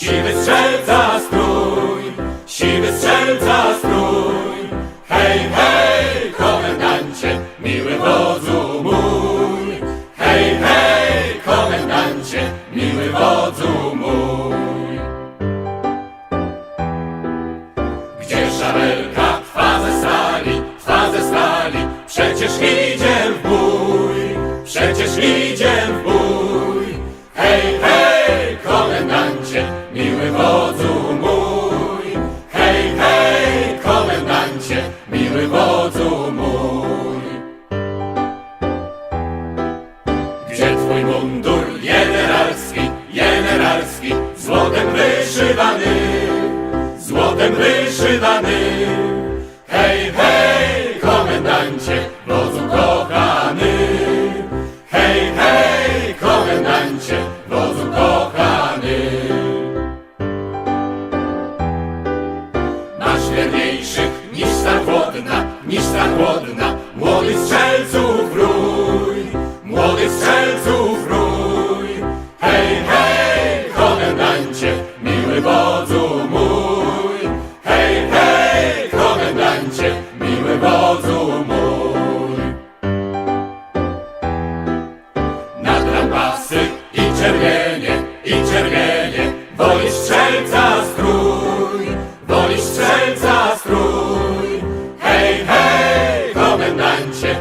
siwy strzelca strój, siwy strzelca strój. Hej, hej, komendancie, miły wodzu mój. Hej, hej, komendancie, miły wodzu mój. Gdzie szabelka trwa ze stali, trwa ze stali, przecież idzie w bój, przecież idzie w bój. Mundur generalski, generalski, złotem wyszywany, złotem wyszywany? Hej, hej, komendancie, wodzu kochany. Hej, hej, komendancie, wodzu kochany. Masz wierniejszych niż stan głodna, niż stan głodna, i czerwienie, woli strzelca strój, woli strzelca strój. Hej, hej, komendancie,